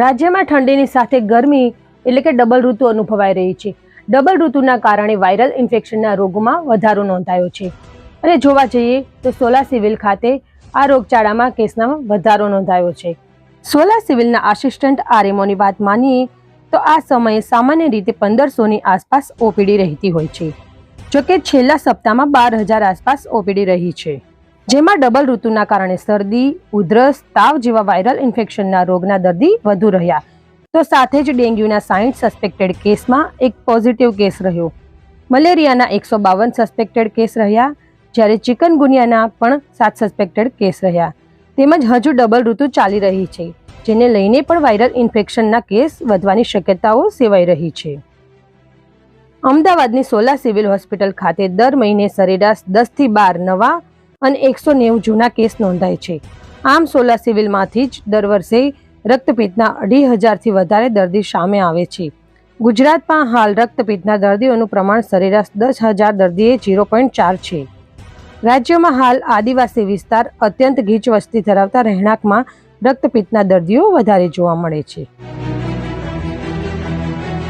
રાજ્યમાં ઠંડીની સાથે ગરમી એટલે કે ડબલ ઋતુ અનુભવાઈ રહી છે. ડબલ ઋતુના કારણે વાયરલ ઇન્ફેક્શનના રોગમાં વધારો નોંધાયો છે. અને જોવા જઈએ તો સોલા સિવિલ ખાતે આ રોગચાળામાં કેસમાં વધારો નોંધાયો છે. સોલા સિવિલના આસિસ્ટન્ટ આરએમઓની વાત માનીએ તો આ સમયે સામાન્ય રીતે પંદરસોની આસપાસ ઓપીડી રહેતી હોય છે. જોકે છેલ્લા સપ્તાહમાં બાર હજાર આસપાસ ઓપીડી રહી છે. જેમાં ડબલ ઋતુના કારણે શરદી, ઉધરસ, તાવ જેવા વાયરલ ઇન્ફેક્શનના રોગના દર્દી વધુ રહ્યા. તો સાથે જ ડેન્ગ્યુના સાઈઠ સસ્પેક્ટેડ કેસમાં એક પોઝિટિવ કેસ રહ્યો. મલેરિયાના એકસો બાવન સસ્પેક્ટેડ કેસ રહ્યા, જ્યારે ચિકનગુનિયાના પણ સાત સસ્પેક્ટેડ કેસ રહ્યા. તેમજ હજુ ડબલ ઋતુ ચાલી રહી છે, જેને લઈને પણ વાયરલ ઇન્ફેક્શનના કેસ વધવાની શક્યતાઓ સેવાઈ રહી છે. અમદાવાદની સોલા સિવિલ હોસ્પિટલ ખાતે દર મહિને સરેરાશ દસથી બાર નવા અને એકસો નેવું જૂના કેસ નોંધાય છે. આમ સોલા સિવિલમાંથી જ દર વર્ષે રક્તપિત્તના અઢી હજારથી વધારે દર્દી સામે આવે છે. ગુજરાતમાં હાલ રક્તપિત્તના દર્દીઓનું પ્રમાણ સરેરાશ દસ હજાર દર્દીએ ઝીરો પોઈન્ટ ચાર છે. રાજ્યમાં હાલ આદિવાસી વિસ્તાર અત્યંત ગીચ વસ્તી ધરાવતા રહેણાંકમાં રક્તપિત્તના દર્દીઓ વધારે જોવા મળે છે.